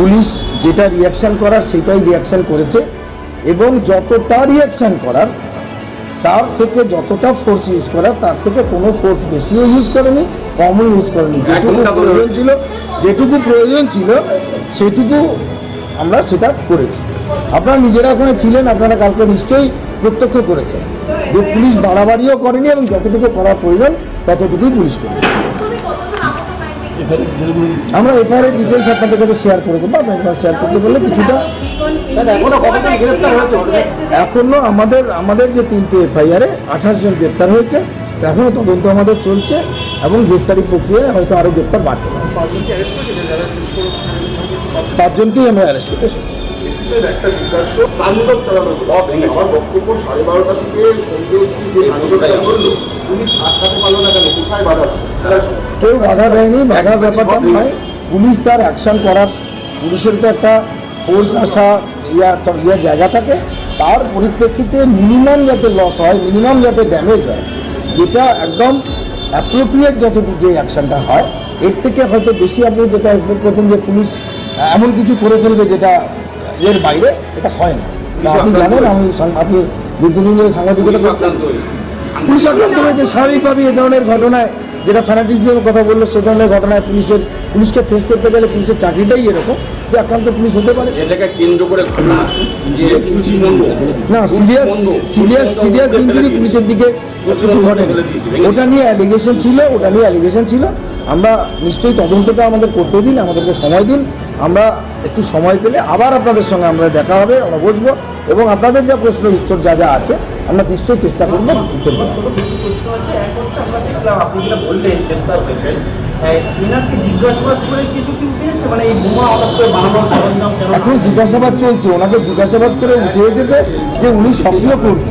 Police যেটা reaction করার সেটাই রিয়াকশন করেছে এবং যতটা রিয়াকশান করার তার থেকে যতটা ফোর্স ইউজ করার তার থেকে কোনো ফোর্স বেশিও ইউজ করেনি কমও ইউজ করেনি। যেটুকু প্রয়োজন ছিল যেটুকু প্রয়োজন ছিল সেটুকু আমরা সেটা করেছি। আপনারা নিজেরা ওখানে ছিলেন আপনারা কালকে নিশ্চয়ই প্রত্যক্ষ করেছেন। যে পুলিশ বাড়াবাড়িও করেনি এবং যতটুকু করার প্রয়োজন ততটুকুই পুলিশ করেছে। আমরা এফআইআর ডিটেলস আপনাদের কাছে শেয়ার করে দেবো। আপনার শেয়ার করতে বললে কিছুটা এখনও আমাদের আমাদের যে তিনটে এফআইআরে আঠাশ জন গ্রেপ্তার হয়েছে। এখনও তদন্ত আমাদের চলছে এবং গ্রেপ্তারি প্রক্রিয়ায় হয়তো আরও গ্রেপ্তার বাড়তে পারে। পাঁচজনকেই আমরা অ্যারেস্ট করতে একটা জিজ্ঞাস্য তাণ্ডব চালানো আমার বক্তব্য সাড়ে বারোটা থেকে সন্ধ্যে অব্দি যে চলল পুলিশ পারল না কেন? কোথায় বাধা কেউ বাধা দেয়নি বাধার ব্যাপারটা নয়। পুলিশ তার অ্যাকশন করার পুলিশের তো একটা ফোর্স আসা ইয়া তো জায়গা থাকে। তার পরিপ্রেক্ষিতে মিনিমাম যাতে লস হয় মিনিমাম যাতে ড্যামেজ হয় যেটা একদম অ্যাপ্রোপ্রিয়েট যতটুকু যে অ্যাকশনটা হয় এর থেকে হয়তো বেশি আপনি যেটা এক্সপেক্ট করছেন যে পুলিশ এমন কিছু করে ফেলবে যেটা এর বাইরে এটা হয় না। আপনি জানেন আমি আপনি দীর্ঘদিন ধরে সাংবাদিকতা করছেন। পুলিশ আক্রান্ত হয়েছে স্বাভাবিকভাবেই এ ধরনের ঘটনায় যেটা ফ্যানাটিজমের কথা বলল সে ধরনের ঘটনায় পুলিশের পুলিশকে ফেস করতে গেলে পুলিশের চাকরিটাই এরকম যে আক্রান্ত পুলিশ হতে পারে। না সিরিয়াস সিরিয়াস সিরিয়াস ইঞ্জুরি পুলিশের দিকে কিছু ঘটেনি। ওটা নিয়ে অ্যালিগেশন ছিল ওটা নিয়ে অ্যালিগেশন ছিল। আমরা নিশ্চয়ই তদন্তটা আমাদের করতে দিন আমাদেরকে সময় দিন। আমরা একটু সময় পেলে আবার আপনাদের সঙ্গে আমাদের দেখা হবে আমরা বসবো এবং আপনাদের যা প্রশ্নের উত্তর যা যা আছে আমরা নিশ্চয়ই চেষ্টা করব উত্তর মানে এখন জিজ্ঞাসাবাদ চলছে ওনাকে জিজ্ঞাসাবাদ করে উঠে এসেছে যে উনি সক্রিয় কর্মী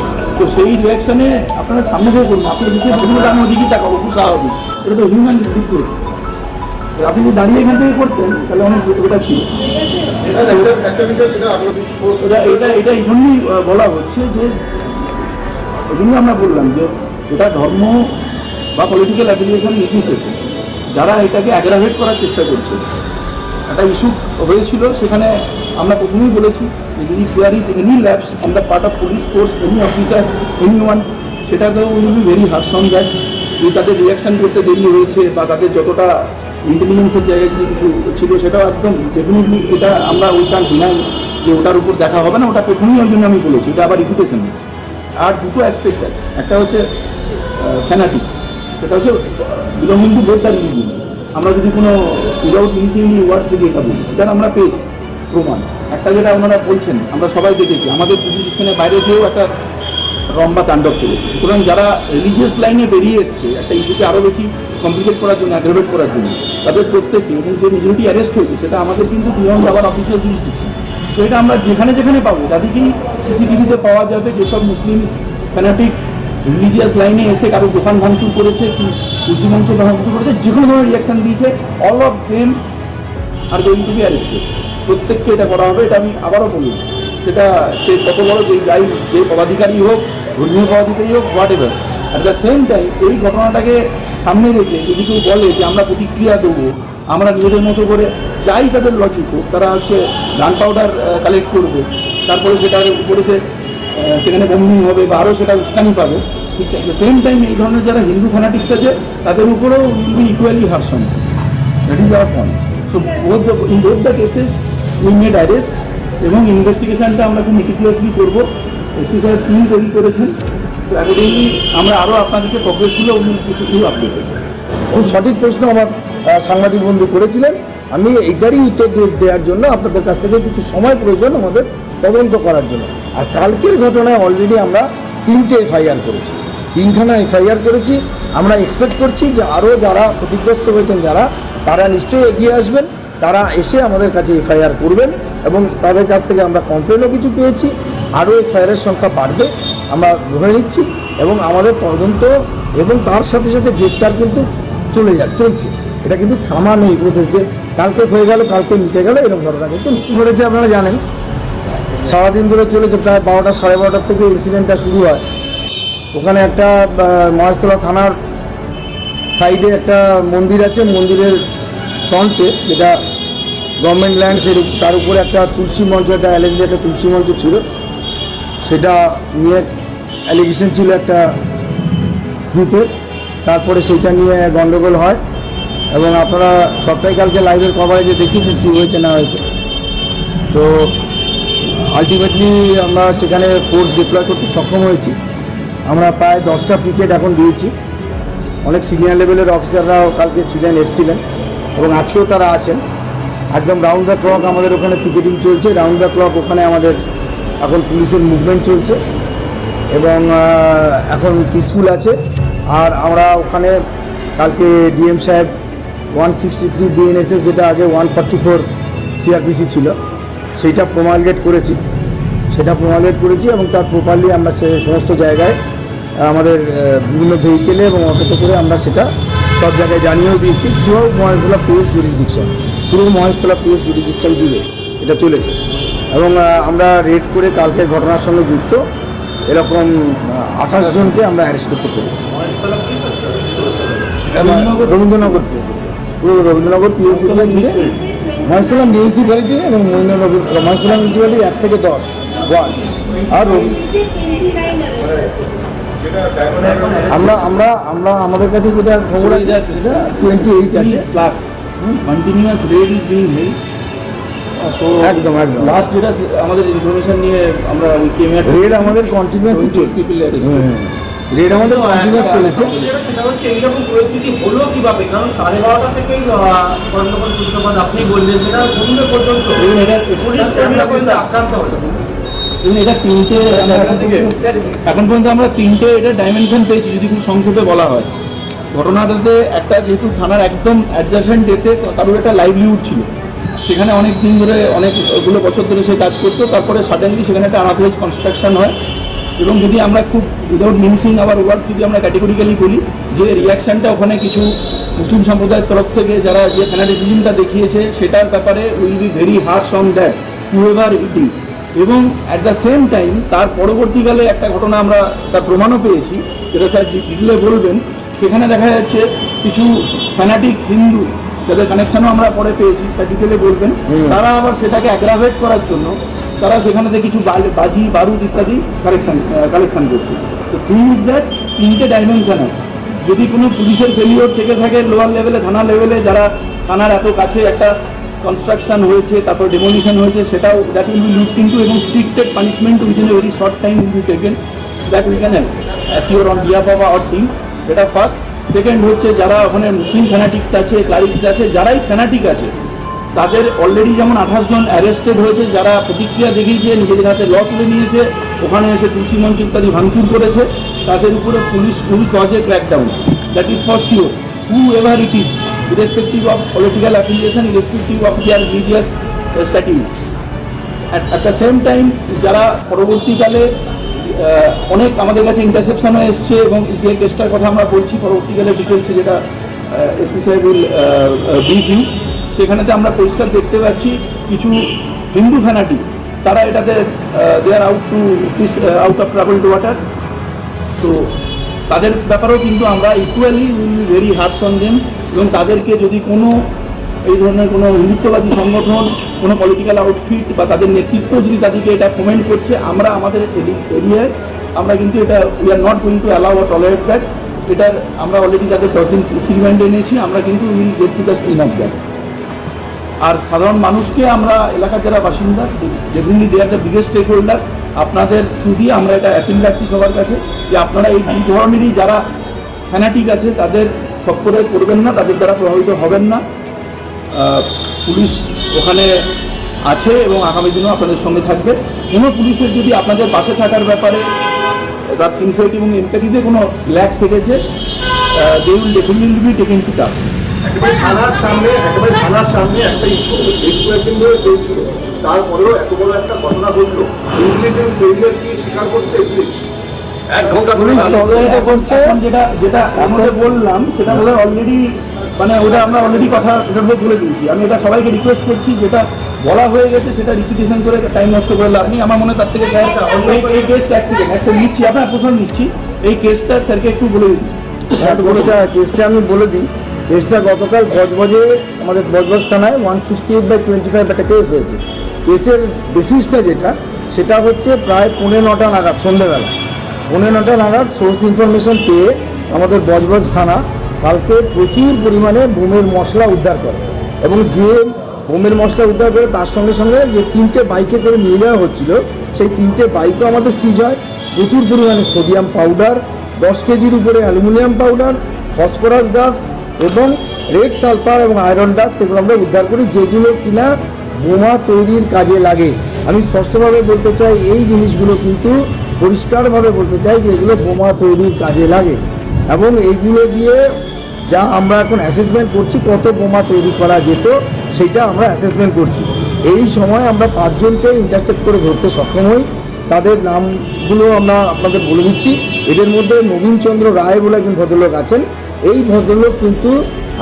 তো সেই রিয়াকশনে আপনারা সামনে থেকে করুন, আপনি দিকে দেখুন আমি ওদিকেই তাকাবো খুব। স্বাভাবিক এটা তো হিউম্যান রিপ্লেস আপনি যদি দাঁড়িয়ে এখান থেকে করতেন, তাহলে অনেক ওটা ছিল। এটা এটা এই জন্যই বলা হচ্ছে যে ওই জন্যই আমরা বললাম যে এটা ধর্ম বা পলিটিক্যাল অ্যাফিলিয়েশন নির্বিশেষে, যারা এটাকে অ্যাগ্রাভেট করার চেষ্টা করছে, একটা ইস্যু হয়েছিল সেখানে আমরা প্রথমেই বলেছি যে যদি there is any lapse on the part of police force any officer any one সেটাকেও will be very harsh on that যে তাদের রিয়াকশন করতে দেরি হয়েছে বা তাদের যতটা ইন্টেলিজেন্সের জায়গায় যদি কিছু ছিল, সেটাও একদম ডেফিনেটলি এটা আমরা ওই কান ডিনাই যে ওটার উপর দেখা হবে না, ওটা প্রথমেই ওই জন্য আমি বলেছি, এটা আবার রিপুটেশন আর দুটো অ্যাসপেক্ট আছে, একটা হচ্ছে ফ্যানাটিক্স সেটা হচ্ছে বিলঙ্গিং টু বোথ দ্য আমরা যদি কোনো উইদাউট মিসিং ওয়ার্ড যদি এটা বলি সেটার আমরা পেয়েছি। প্রমাণ। একটা যেটা ওনারা বলছেন, আমরা সবাই দেখেছি, আমাদের জুডিশনের বাইরে যেও একটা রম্বা তাণ্ডব চলেছে। সুতরাং যারা রিলিজিয়াস লাইনে বেরিয়ে এসছে, একটা ইস্যুকে আরও বেশি কমপ্লিকেট করার জন্য অ্যাগ্রেভেট করার জন্য, তাদের প্রত্যেকে এবং যে মেজরিটি অ্যারেস্ট হয়েছে, সেটা আমাদের কিন্তু বিয়ন্ড আবার অফিসিয়াল জুডিশন তো এটা আমরা যেখানে যেখানে পাবো তাদেরকেই সিসিটিভিতে পাওয়া যাবে, যেসব মুসলিম ফ্যানাটিক্স রিলিজিয়াস লাইনে এসে কারও দোকান ভাঙচুর করেছে, কি তুলসী মঞ্চ ভাঙচুর করেছে যে কোনো ধরনের রিয়াকশন দিয়েছে all of them are going to be arrested প্রত্যেককে এটা করা হবে, এটা আমি আবারও বলি সেটা সে কত বড় যে যাই, যে পদাধিকারী হোক, ধর্মীয় পদাধিকারী হোক whatever at the same time এই ঘটনাটাকে সামনে রেখে যদি কেউ বলে যে আমরা প্রতিক্রিয়া দেবো, আমরা নিজেদের মতো করে যাই তাদের লজিক হোক, তারা হচ্ছে গান পাউডার কালেক্ট করবে, তারপরে সেটার উপরেতে সেখানে বমি হবে বা আরও সেটা উস্কানি পাবে, ঠিক আছে? সেম টাইম এই ধরনের যারা হিন্দু ফ্যানাটিক্স আছে, তাদের উপরেও will be equally harsh on that is our point so both the in both the cases we made arrest এবং ইনভেস্টিগেশনটা আমরা খুব মেটিকুলাসলি করব। এসপি স্যার টিম তৈরি করেছেন। তো আমরা আরও আপনাদেরকে প্রগ্রেসগুলো আপডেট খুব সঠিক প্রশ্ন আমার সাংবাদিক বন্ধু করেছিলেন। আমি এইটারই উত্তর দেওয়ার জন্য আপনাদের কাছ থেকে কিছু সময় প্রয়োজন আমাদের তদন্ত করার জন্য। আর কালকের ঘটনায় অলরেডি আমরা তিনটে এফআইআর করেছি। তিনখানা এফআইআর করেছি। আমরা এক্সপেক্ট করছি যে আরও যারা ক্ষতিগ্রস্ত হয়েছেন যারা, তারা নিশ্চয়ই এগিয়ে আসবেন। তারা এসে আমাদের কাছে এফআইআর করবেন এবং তাদের কাছ থেকে আমরা কমপ্লেনও কিছু পেয়েছি। আরও এফআইআরের সংখ্যা বাড়বে আমরা ধরে নিচ্ছি এবং আমাদের তদন্ত এবং তার সাথে সাথে গ্রেপ্তার কিন্তু চলে যা চলছে। এটা কিন্তু থামা নেই প্রসেস যে কালকে হয়ে গেল কালকে মিটে গেল এরকম ঘটনা কিন্তু। ঘটেছে আপনারা জানেন। সারাদিন ধরে চলেছে প্রায় বারোটা সাড়ে বারোটার থেকে ইনসিডেন্টটা শুরু হয়। ওখানে একটা মহেশতলা থানার সাইডে একটা মন্দির আছে মন্দিরের ফ্রন্টে যেটা গভর্নমেন্ট ল্যান্ড সের উপ- তার উপরে একটা তুলসী মঞ্চ, একটা অ্যালেজলি একটা তুলসী মঞ্চ ছিল। সেটা নিয়ে অ্যালিগেশন ছিল একটা গ্রুপের তারপরে সেইটা নিয়ে গন্ডগোল হয়। এবং আপনারা সবটাই কালকে লাইভের কভারেজে দেখিয়েছেন কী হয়েছে, না হয়েছে। তো আলটিমেটলি আমরা সেখানে ফোর্স ডিপ্লয় করতে সক্ষম হয়েছি। আমরা প্রায় দশটা পিকেট এখন দিয়েছি। অনেক সিনিয়র লেভেলের অফিসাররাও কালকে ছিলেন, এসছিলেন। এবং আজকেও তারা আছেন। একদম রাউন্ড দ্য ক্লক আমাদের ওখানে পিকেটিং চলছে। রাউন্ড দ্য ক্লক ওখানে আমাদের এখন পুলিশের মুভমেন্ট চলছে এবং এখন পিসফুল আছে। আর আমরা ওখানে কালকে ডিএম সাহেব ওয়ান সিক্সটি থ্রি বিএনএসএস যেটা আগে ওয়ান ফর্টি ফোর সিআরপিসি ছিল, সেইটা প্রমালগেট করেছি। সেটা প্রমালগেট করেছি এবং তার প্রপারলি আমরা সে সমস্ত জায়গায় আমাদের বিভিন্ন ভেহিকেলে এবং অটোতে করে আমরা সেটা সব জায়গায় জানিয়েও দিয়েছি throughout Maheshtala PS jurisdiction পুরো মহেশতলা পিএস জুরিসডিকশন জুড়ে এটা চলেছে। এবং আমরা রেড করে কালকের ঘটনার সঙ্গে যুক্ত এরকম আঠাশ জনকে আমরা অ্যারেস্ট করতে পেরেছি। রবীন্দ্রনগর পিএসসি পুরো রবীন্দ্রনগর পিএসসি জুড়ে মহেশতলা মিউনিসিপ্যালিটি এবং মহেশতলা মিউনিসিপ্যালিটি এক থেকে দশ ওয়ার্ড। আর আমরা আমরা আমরা আমাদের কাছে যেটা খবর আছে সেটা টোয়েন্টি এইট আছে। Flux continuous raid is being held তো একদম, একদম। লাস্ট যেটা আমাদের ইনফরমেশন নিয়ে আমরা ওই কেমিয়া রেড আমাদের কন্টিনিউয়াসই চলছে। রেড আমাদের কন্টিনিউয়াস চলেছে। সেটা হচ্ছে এইরকম পরিস্থিতি হলো কীভাবে? কারণ সাড়ে বারোটা থেকেই সূত্রপাত আপনি বললেন সেটা সন্ধ্যে পর্যন্ত এটা- পুলিশ কর্মীরা পর্যন্ত আক্রান্ত হলো। এটা তিনটে আমরা এখন পর্যন্ত- এখন পর্যন্ত আমরা তিনটে এটা ডাইমেনশন পেয়েছি যদি খুব সংক্ষেপে বলা হয়। ঘটনাটাতে একটা যেহেতু থানার একদম অ্যাডজাসেন্ট ডেতে কারোর একটা লাইভলিহুড ছিল। সেখানে অনেক দিন ধরে, অনেকগুলো বছর ধরে সে কাজ করতো, তারপরে সাডেনলি সেখানে একটা আনাথরাইজ কনস্ট্রাকশন হয়। এবং যদি আমরা খুব উইদাউট মিনসিং আবার ওয়ার্ড যদি আমরা ক্যাটেগরিক্যালি বলি, যে রিয়াকশনটা ওখানে কিছু মুসলিম সম্প্রদায়ের তরফ থেকে, যারা যে ফ্যানাটিসিজমটা দেখিয়েছে, সেটার ব্যাপারে will be very harsh on that however it is এবং অ্যাট দ্য সেম টাইম তার পরবর্তীকালে একটা ঘটনা আমরা, তার প্রমাণও পেয়েছি, যেটা স্যার ডিটেলে বলবেন সেখানে দেখা যাচ্ছে কিছু ফ্যানাটিক হিন্দু যাদের কানেকশনও আমরা পরে পেয়েছি ডিটেলে বলবেন তারা আবার সেটাকে অ্যাগ্রাভেট করার জন্য তারা সেখানে থেকে কিছু বাজি বারুদ ইত্যাদি কালেকশন কালেকশন করছে। তো থিং ইজ দ্যাট তিনটে ডাইমেনশন আছে। যদি কোনো পুলিশের ফেলিওর থেকে থাকে লোয়ার লেভেলে থানা লেভেলে যারা থানার এত কাছে একটা কনস্ট্রাকশন হয়েছে তারপর ডেমোলিশন হয়েছে সেটাও that will be looked into এবং strictest punishment within a very short time will be taken that we can assure on behalf of our team এটা ফার্স্ট সেকেন্ড হচ্ছে যারা ওখানে মুসলিম ফ্যানাটিক্স আছে ক্লারিক্স আছে যারাই ফ্যানাটিক আছে তাদের অলরেডি যেমন আঠাশ জন অ্যারেস্টেড হয়েছে যারা প্রতিক্রিয়া দেখিয়েছে নিজেদের হাতে ল তুলে নিয়েছে ওখানে এসে তুলসী মঞ্চ ইত্যাদি ভাঙচুর করেছে তাদের উপরে police will cause a crackdown that is for sure whoever it is irrespective of political affiliation, irrespective of their status. At, at the same time, যারা পরবর্তীকালে অনেক আমাদের কাছে ইন্টারসেপশনও এসছে এবং যে কেসটার কথা আমরা বলছি, পরবর্তীকালে ডিটেলসে যেটা এসপি সাহেব উইল ব্রিফ ইউ সেখানেতে আমরা পরিষ্কার দেখতে পাচ্ছি কিছু হিন্দু ফ্যানাটিক্স তারা এটাতে they are out to fish out of troubled water তো তাদের ব্যাপারেও কিন্তু আমরা equally will very harsh on এবং তাদেরকে যদি কোনো এই ধরনের কোনো হিন্দুত্ববাদী সংগঠন কোনো পলিটিক্যাল আউটফিট বা তাদের নেতৃত্ব যদি তাদেরকে এটা কমেন্ট করছে আমরা আমাদের এরিয়ায় আমরা কিন্তু এটা we are not going to allow R tolerate that এটার আমরা অলরেডি তাদের দশ দিন সিগমেন্ট এনেছি আমরা কিন্তু will get to the screen of that আর সাধারণ মানুষকে আমরা এলাকার যারা বাসিন্দা definitely they are the biggest stakeholder আপনাদের থ্রু দিয়ে আমরা এটা অ্যাপিল রাখছি সবার কাছে যে আপনারা এই দুই ধরনেরই যারা ফ্যানাটিক আছে তাদের খপ্পরে করবেন না তাদের দ্বারা প্রভাবিত হবেন না। পুলিশ ওখানে আছে এবং আগামী দিনেও আপনাদের সঙ্গে থাকবে। কোনো পুলিশের যদি আপনাদের পাশে থাকার ব্যাপারে তার সিনসিয়ারিটি এবং এমপ্যাথিতে কোনো ল্যাক থেকেছে they will definitely be taken to task একেবারে থানার সামনে একেবারে থানার সামনে একটা ইস্যু বেশ কয়েকদিন ধরে চলছিল। তারপরেও এত বড় একটা ঘটনা ঘটলো। ইন্টেলিজেন্স ফেলিয়ার কি স্বীকার করছে পুলিশ? এক ঘণ্টা ধরে পুলিশ তার- তদন্ত করছে। যেটা যেটা আমাদের বললাম সেটা বলে অলরেডি মানে ওটা আমরা অলরেডি কথা উপর তুলে দিয়েছি। আমি এটা সবাইকে রিকোয়েস্ট করছি যেটা বলা হয়ে গেছে সেটা রিপিটেশন করে টাইম নষ্ট করে লাভ নেই। আমার মনে হয় তার থেকে স্যার এই- এই কেসটা অ্যাক্সিডেন্ট একটা নিচ্ছি আপনার প্রশ্ন নিচ্ছি। এই কেসটা স্যারকে একটু বলে দিন। হ্যাঁ কেসটা কেসটা আমি বলে দিই। কেসটা গতকাল বজবজে আমাদের বজবজ থানায় one sixty eight by twenty five একটা কেস হয়েছে। কেসের বেসিসটা যেটা সেটা হচ্ছে প্রায় পৌনে নটা নাগাদ সন্ধেবেলা পৌনে নটা নাগাদ সোর্স ইনফরমেশন পেয়ে আমাদের বজবজ থানা কালকে প্রচুর পরিমাণে বোমের মশলা উদ্ধার করে। এবং যে বোমের মশলা উদ্ধার করে তার সঙ্গে সঙ্গে যে তিনটে বাইকে করে নিয়ে যাওয়া হচ্ছিল, সেই তিনটে বাইকও আমাদের সিজ হয়। প্রচুর পরিমাণে সোডিয়াম পাউডার দশ কেজির উপরে অ্যালুমিনিয়াম পাউডার ফসফরাস ডাস্ট এবং রেড সালফার এবং আয়রন ডাস্ট এগুলো আমরা উদ্ধার করি, যেগুলো কিনা বোমা তৈরির কাজে লাগে। আমি স্পষ্টভাবে বলতে চাই, এই জিনিসগুলো কিন্তু পরিষ্কারভাবে বলতে চাই যে এগুলো বোমা তৈরির কাজে লাগে। এবং এইগুলো দিয়ে যা আমরা এখন অ্যাসেসমেন্ট করছি, কত বোমা তৈরি করা যেত সেটা আমরা অ্যাসেসমেন্ট করছি। এই সময় আমরা পাঁচজনকে ইন্টারসেপ্ট করে ধরতে সক্ষম হই। তাদের নামগুলো আমরা আপনাদের বলে দিচ্ছি। এদের মধ্যে নবীনচন্দ্র রায় বলে একজন ভদ্রলোক আছেন। এই ভদ্রলোক কিন্তু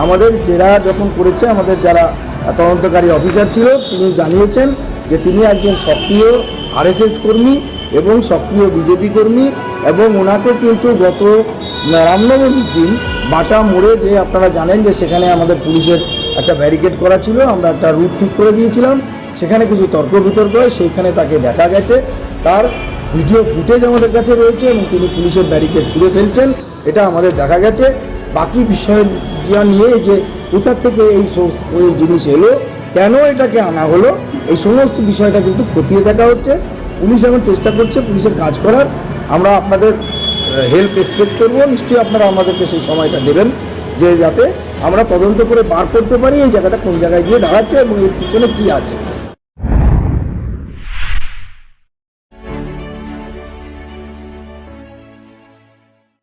আমাদের জেরা যখন করেছে, আমাদের যারা তদন্তকারী অফিসার ছিল, তিনি জানিয়েছেন যে তিনি একজন সক্রিয় আরএসএস কর্মী এবং সক্রিয় বিজেপি কর্মী এবং ওনাকে কিন্তু গত রামনবমীর দিন বাটা মোড়ে যে আপনারা জানেন যে সেখানে আমাদের পুলিশের একটা ব্যারিকেড করা ছিল, আমরা একটা রুট ঠিক করে দিয়েছিলাম। সেখানে কিছু তর্ক বিতর্ক হয়, সেইখানে তাকে দেখা গেছে। তার ভিডিও ফুটেজ আমাদের কাছে রয়েছে এবং তিনি পুলিশের ব্যারিকেড ছুঁড়ে ফেলছেন, এটা আমাদের দেখা গেছে। বাকি বিষয়টা নিয়ে যে কোথা থেকে এই সোর্স ওই জিনিস এলো, কেন এটাকে আনা হলো, এই সমস্ত বিষয়টা কিন্তু খতিয়ে দেখা হচ্ছে। পুলিশ এখন চেষ্টা করছে, পুলিশের কাজ করার। আমরা আপনাদের হেল্প এক্সপেক্ট করব, নিশ্চয়ই আপনারা আমাদেরকে সেই সময়টা দেবেন, যে যাতে আমরা তদন্ত করে বার করতে পারি এই জায়গাটা কোন জায়গায় গিয়ে দাঁড়াচ্ছে এবং এর পিছনে কী আছে।